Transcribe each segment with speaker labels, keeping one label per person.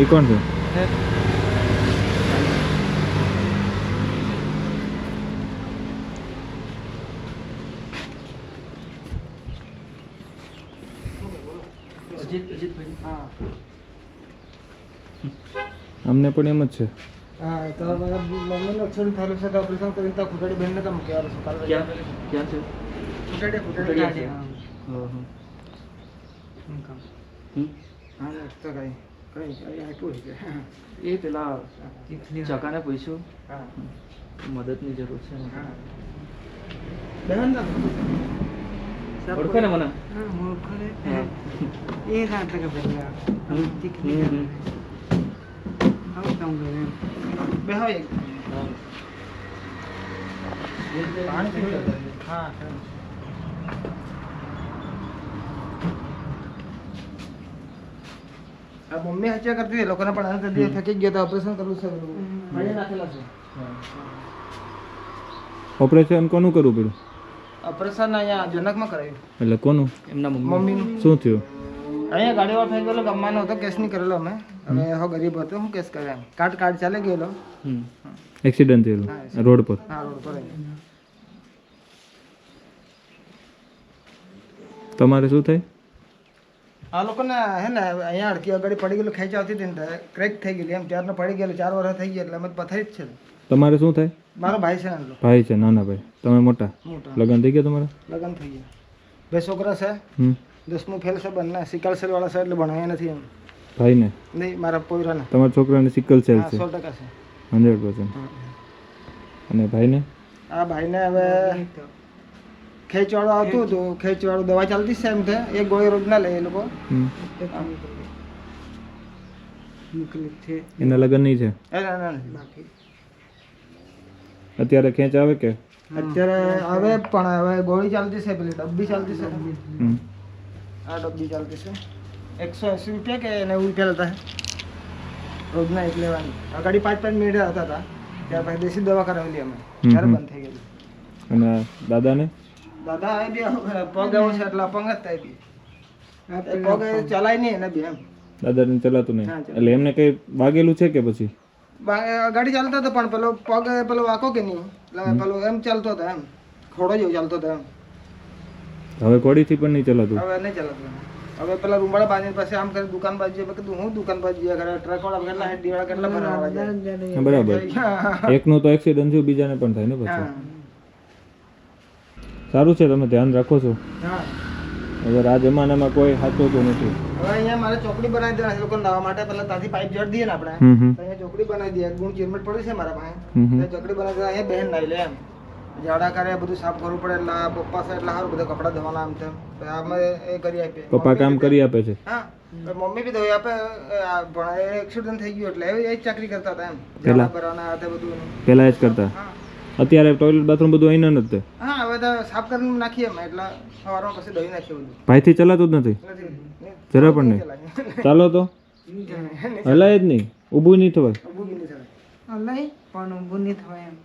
Speaker 1: એ કોણ છે?
Speaker 2: હા
Speaker 1: અમને પણ એમ જ છે.
Speaker 2: હા તો મારા મમ્મીનું એક્સિડન્ટ થયેલું છે તો ઓપરેશન કરીને તો ખુટાડી બેનને તો મૂકી આવ્યો છું. કાલે
Speaker 3: ક્યાં? ક્યાં છે?
Speaker 2: ખુટાડી ખુટાડી
Speaker 3: હા.
Speaker 2: હા
Speaker 3: હમ.
Speaker 2: કામ.
Speaker 3: હમ.
Speaker 2: હા
Speaker 3: એ પેલા ચકાને પૂછ્યું?
Speaker 2: હા.
Speaker 3: મદદની જરૂર છે
Speaker 2: હા. ના
Speaker 3: ઓળખે ને. મને.
Speaker 2: એ ના તક ભેગા
Speaker 3: હમ.
Speaker 2: તીખી
Speaker 3: હમ, હમ.
Speaker 2: આવું કામ કરે હવે એક. પાણી હા. આ મમ્મી હચ્યા કરતી હતી લોકોને પણ આ કદી થકી ગયા તો ઓપરેશન કરવું છે. ભાઈએ નાખેલા છે.
Speaker 1: ઓપરેશન કોનું કરવું પડ્યું?
Speaker 2: ઓપરેશન અહીંયા જનકમાં કરાયું.
Speaker 1: એટલે કોનું?
Speaker 3: એમના મમ્મી
Speaker 2: મમ્મીનું.
Speaker 1: શું થયું?
Speaker 2: અહીંયા ગાડીવાળો થઈ ગયેલો ગમવાનો હતો કેસ નહીં કરેલો અમે. હવે હો ગરીબ હતો હું કેસ કરે એમ. કાર્ડ કાર્ડ ચાલે ગયેલો.
Speaker 1: એક્સિડન્ટ થયેલો. રોડ પર.
Speaker 2: હા રોડ પર
Speaker 1: તમારે શું થાય?
Speaker 2: આ લોકોને હે ને અહીંયા અડકી અગાડી પડી ગયેલું ખેંચ આવતી હતી ને ક્રેક થઈ ગયેલી. એમ ત્યારનો પડી ગયેલું ચાર વર્ષ થઈ ગયા એટલે અમે પથારી જ છે.
Speaker 1: તમારે શું થાય?
Speaker 2: મારો ભાઈ છે નાનો
Speaker 1: ભાઈ છે નાના ભાઈ. તમે મોટા? લગ્ન થઈ ગયા તમારા?
Speaker 2: લગ્ન થઈ ગયા. બે છોકરા છે. દસમું ફેલ છે બંને. સિકલ સેલ વાળા છે એટલે ભણાયા નથી એમ.
Speaker 1: ભાઈને?
Speaker 2: નહીં મારા પોયરાને.
Speaker 1: તમારા છોકરાને સિકલ સેલ છે?
Speaker 2: સો ટકા છે.
Speaker 1: Hundred percent. અને ભાઈને?
Speaker 2: આ ભાઈને હવે ખેંચવાળું આવતું હતું ખેંચવાળું દવા ચાલતી સેમ છે એ ગોળી રોજ ના લે એ લોકો.
Speaker 1: એના લગ્ન નહીં છે? અત્યારે ખેંચ આવે કે?
Speaker 2: અત્યારે આવે પણ હવે ગોળી ચાલતી છે પેલી ડબ્બી ચાલતી છે. આ ડબ્બી ચાલતી છે. એકસો એંસી રૂપિયા કે નેવું રૂપિયા લેતા રોજના એક લેવાની. અગાડી પાંચ પાંચ મિનિટ આવતા હતા ત્યાર પછી દેશી દવા કરાવેલી અમે. ત્યારે બંધ થઈ ગયેલી.
Speaker 1: અને દાદાને?
Speaker 2: દાદા આવી બી પગ એવો છે એટલે અપંગ જ થાય બી. પગ ચલાય નહીં એને બી એમ.
Speaker 1: દાદાને ચલાતું નહીં. એટલે એમને કઈ વાગેલું છે કે પછી?
Speaker 2: ગાડી ચાલતો હતો પણ પેલો પગ પેલો વાકો કે નહીં? એટલે પેલો એમ ચાલતો હતો એમ. ખોડો જેવો ચાલતો હતો એમ.
Speaker 1: હવે ઘોડીથી પણ નહીં ચલાતું?
Speaker 2: હવે નહીં ચાલતો હવે પેલા રૂમાળા બાંધી પાસે આમ કરી દુકાન બાજુ મેં કીધું હું દુકાન બાજુ ગયા કરે ટ્રક વાળા કેટલા હેડી વાળા કેટલા જાય
Speaker 1: બરાબર
Speaker 2: હા.
Speaker 1: એકનું તો એક્સિડન્ટ થયું બીજાને પણ થાય ને પછી. સારું છે તમે ધ્યાન રાખો છો. હવે આ જમાનામાં કોઈ સાચવતું નથી.
Speaker 2: હવે અહીંયા મારે ચોકડી બનાવી દેવાની લોકો નાવા માટે પેલા ત્યાંથી પાઇપ જડ દઈએ ને આપણે. તો અહીંયા ચોકડી બનાવી દઈએ ગુણ ચીરમેટ પડી છે મારા પાસે. તો ચોકડી બનાવી અહીંયા બેન નાઈ લે એમ. ઝાડા કરે બધું સાફ કરવું પડે એટલે પપ્પા છે એટલે સારું બધા કપડા ધોવાના આમ તેમ. અમે એ કરી આપીએ.
Speaker 1: પપ્પા કામ કરી આપે છે.
Speaker 2: હા મમ્મી બી ધોઈ આપે. એ એક્સિડન્ટ થઈ ગયું એટલે એ એ જ ચાકરી કરતા હતા એમ.
Speaker 1: પેલા?
Speaker 2: ઝાડા તે બધું
Speaker 1: પહેલા જ કરતા. અત્યારે ટોયલેટ બાથરૂમ બધું અહીંના નથી
Speaker 2: હા હવે તો સાફ કરીને નાખીએ એટલે સવારમાં પછી ધોઈ નાખીએ બધું.
Speaker 1: ભાઈથી ચલાતું જ નથી? જરા પણ નહીં. ચાલો તો. હલાય જ નહીં. ઊભું નહીં થવાય.
Speaker 2: ઊભું નહીં થવાય. હલાય પણ ઊભું નહીં થવાય એમ.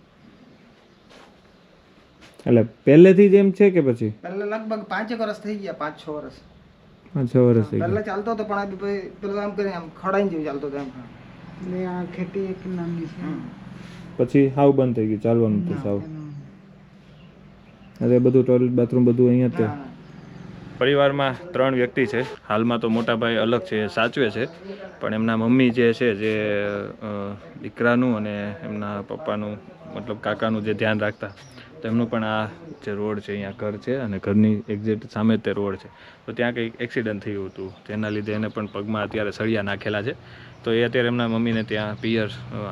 Speaker 1: એટલે પહેલેથી જ એમ છે કે પછી?
Speaker 2: પહેલા લગભગ પાંચેક વર્ષ થઈ ગયા પાંચ છ વર્ષ
Speaker 1: પાંચ છ વર્ષ થઈ
Speaker 2: પહેલા ચાલતો હતો પણ આ પેલું આમ કરીને આમ ખડાઈને જેવું ચાલતો હતો એમ. આ ખેતી એક નામની છે.
Speaker 1: પછી હાવ બંધ થઈ ગયું ચાલવાનું તો સાવ. અરે બધું ટોયલેટ બાથરૂમ બધું અહીંયા પરિવારમાં ત્રણ વ્યક્તિ છે. હાલમાં તો મોટા ભાઈ અલગ છે એ સાચવે છે. પણ એમના મમ્મી જે છે જે દીકરાનું અને એમના પપ્પાનું મતલબ કાકાનું જે ધ્યાન રાખતા. તો એમનું પણ આ જે રોડ છે, અહીંયા ઘર છે અને ઘરની એક્ઝેક્ટ સામે તે રોડ છે. તો ત્યાં કંઈક એક્સિડન્ટ થયું હતું. તેના લીધે એને પણ પગમાં અત્યારે સળિયા નાખેલા છે. તો એ અત્યારે એમના મમ્મીને ત્યાં પિયર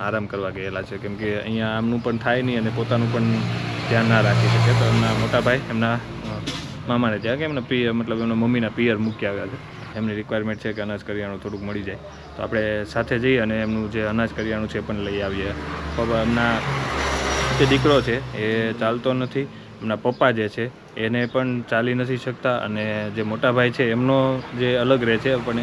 Speaker 1: આરામ કરવા ગયેલા છે. કેમ કે અહીંયા આમનું પણ થાય નહીં અને પોતાનું પણ ધ્યાન ના રાખી શકે. તો એમના મોટાભાઈ એમના મામાને ત્યાં કે એમના પિયર, મતલબ એમના મમ્મીના પિયર મૂકી આવ્યા છે. એમની રિક્વાયરમેન્ટ છે કે અનાજ કરિયાણું થોડુંક મળી જાય. તો આપણે સાથે જઈએ અને એમનું જે અનાજ કરિયાણું છે એ પણ લઈ આવીએ. એમના જે દીકરો છે, એ ચાલતો નથી. એમના પપ્પા જે છે, એને પણ ચાલી નથી શકતા અને જે મોટા ભાઈ છે, એમનો જે અલગ રહે છે, પણ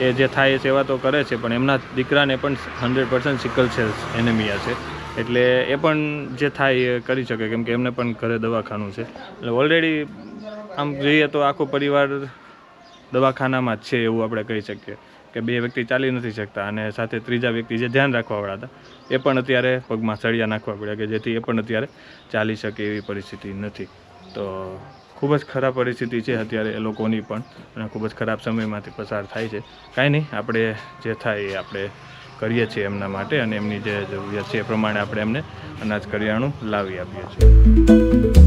Speaker 1: એ જે થાય એ સેવા તો કરે છે, પણ એમના દીકરાને પણ હંડ્રેડ પર્સન્ટ સિકલ છે એનેમિયા છે. એટલે એ પણ જે થાય એ કરી શકે, કેમ કે એમને પણ ઘરે દવાખાનું છે. એટલે ઓલરેડી આમ જોઈએ તો આખો પરિવાર દવાખાનામાં જ છે એવું આપણે કહી શકીએ. કે બે વ્યક્તિ ચાલી નથી શકતા અને સાથે ત્રીજા વ્યક્તિ જે ધ્યાન રાખવાવાળા હતા, એ પણ અત્યારે પગમાં સળિયા નાખવા પડ્યા કે જેથી એ પણ અત્યારે ચાલી શકે એવી પરિસ્થિતિ નથી. તો ખૂબ જ ખરાબ પરિસ્થિતિ છે અત્યારે એ લોકોની પણ અને ખૂબ જ ખરાબ સમયમાંથી પસાર થાય છે. કાંઈ નહીં, આપણે જે થાય એ આપણે કરીએ છીએ એમના માટે અને એમની જે જરૂરિયાત છે એ પ્રમાણે આપણે એમને અનાજ કરિયાણું લાવી આપીએ છીએ.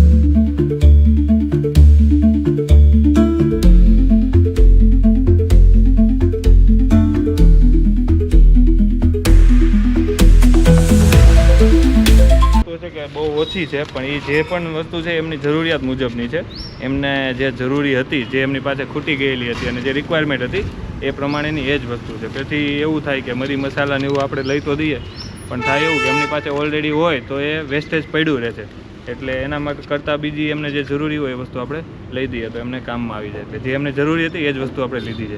Speaker 1: ઓછી છે, પણ એ જે પણ વસ્તુ છે એમની જરૂરિયાત મુજબની છે. એમને જે જરૂરી હતી, જે એમની પાસે ખૂટી ગયેલી હતી અને જે રિક્વાયરમેન્ટ હતી, એ પ્રમાણેની એ જ વસ્તુ છે. તેથી એવું થાય કે મરી મસાલાને એવું આપણે લઈ તો દઈએ, પણ થાય એવું કે એમની પાસે ઓલરેડી હોય તો એ વેસ્ટેજ પડ્યું રહે છે એટલે એના માટે કરતાં બીજી એમને જે જરૂરી હોય એ વસ્તુ આપણે લઈ દઈએ તો એમને કામમાં આવી જાય. એટલે જે એમને જરૂરી હતી એ જ વસ્તુ આપણે લીધી છે.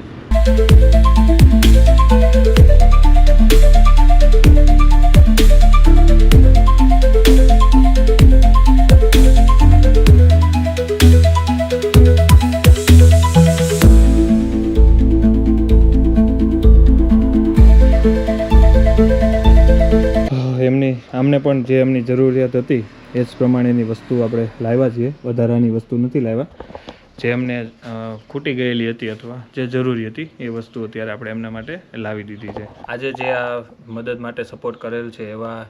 Speaker 1: એમની પણ જે એમની જરૂરિયાત હતી, એ જ પ્રમાણેની વસ્તુ આપણે લાવ્યા છીએ. વધારાની વસ્તુ નથી લાવ્યા. જે એમને ખૂટી ગયેલી હતી અથવા જે જરૂરી હતી, એ વસ્તુ અત્યારે આપણે એમના માટે લાવી દીધી છે. આજે જે આ મદદ માટે સપોર્ટ કરેલ છે એવા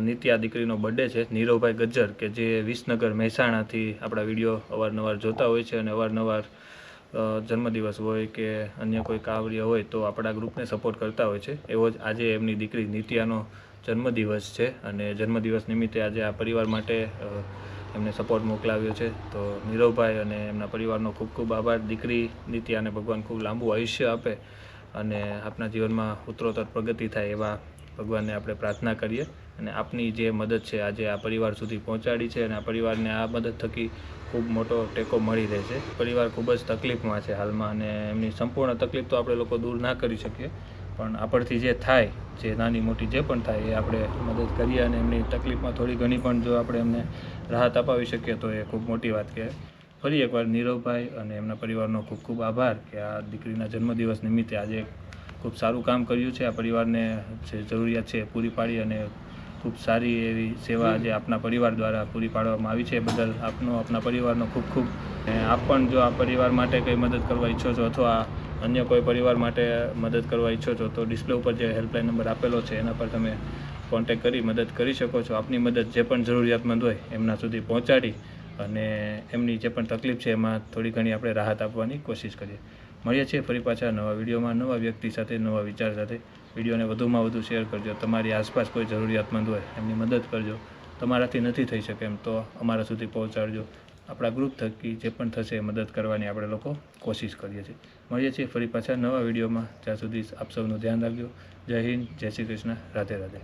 Speaker 1: નિત્યા દીકરીનો બર્થડે છે, નીરવભાઈ ગજ્જર, કે જે વિસનગર મહેસાણાથી આપણા વીડિયો અવારનવાર જોતા હોય છે અને અવારનવાર જન્મદિવસ હોય કે અન્ય કોઈ કાવર્ય હોય તો આપણા ગ્રુપને સપોર્ટ કરતા હોય છે. એવો જ આજે એમની દીકરી નિત્યાનો જન્મદિવસ છે અને જન્મદિવસ નિમિત્તે આજે આ પરિવાર માટે એમને સપોર્ટ મોકલાવ્યો છે. તો નીરવભાઈ અને એમના પરિવારનો ખૂબ ખૂબ આભાર. દીકરી નિત્યાને ભગવાન ખૂબ લાંબુ આયુષ્ય આપે અને આપના જીવનમાં ઉત્તરોત્તર પ્રગતિ થાય એવા ભગવાનને આપણે પ્રાર્થના કરીએ. અને આપની જે મદદ છે, આજે આ પરિવાર સુધી પહોંચાડી છે અને આ પરિવારને આ મદદ થકી ખૂબ મોટો ટેકો મળી રહે છે. પરિવાર ખૂબ જ તકલીફમાં છે હાલમાં અને એમની સંપૂર્ણ તકલીફ તો આપણે લોકો દૂર ના કરી શકીએ. પણ આપણથી જે થાય, જે નાની મોટી જે પણ થાય, એ આપણે મદદ કરીએ અને એમની તકલીફમાં થોડી ઘણી પણ જો આપણે એમને રાહત અપાવી શકીએ, તો એ ખૂબ મોટી વાત કહેવાય ફરી એકવાર નીરવભાઈ અને એમના પરિવારનો ખૂબ ખૂબ આભાર કે આ દીકરીના જન્મદિવસ નિમિત્તે આજે ખૂબ સારું કામ કર્યું છે. આ પરિવારને જે જરૂરિયાત છે પૂરી પાડી અને ખૂબ સારી એવી સેવા આજે આપના પરિવાર દ્વારા પૂરી પાડવામાં આવી છે. બદલ આપનો, આપના પરિવારનો ખૂબ ખૂબ આપ પણ જો આ પરિવાર માટે કંઈ મદદ કરવા ઈચ્છો છો અથવા અન્ય કોઈ પરિવાર માટે મદદ કરવા ઈચ્છો છો, તો ડિસ્પ્લે ઉપર જે હેલ્પલાઇન નંબર આપેલો છે, એના પર તમે કોન્ટેક કરી મદદ કરી શકો છો. આપની મદદ જે પણ જરૂરિયાતમંદ હોય, એમના સુધી પહોંચાડી અને એમની જે પણ તકલીફ છે, એમાં થોડી ઘણી આપણે રાહત આપવાની કોશિશ કરીએ. મળીએ છીએ ફરી પાછા નવા વિડીયોમાં, નવા વ્યક્તિ સાથે, નવા વિચાર સાથે. વિડીયોને વધુમાં વધુ શેર કરજો. તમારી આસપાસ કોઈ જરૂરિયાતમંદ હોય, એમની મદદ કરજો. તમારાથી નથી થઈ શકે એમ, તો અમારા સુધી પહોંચાડજો. આપણા ગ્રુપ થકી જે પણ થશે મદદ કરવાની આપણે લોકો કોશિશ કરીએ છીએ. મળીએ છીએ ફરી પાછા નવા વિડીયોમાં. જ્યાં સુધી આપ સૌનું ધ્યાન રાખજો. જય હિન્દ, જય શ્રી કૃષ્ણ. રાધે રાધે.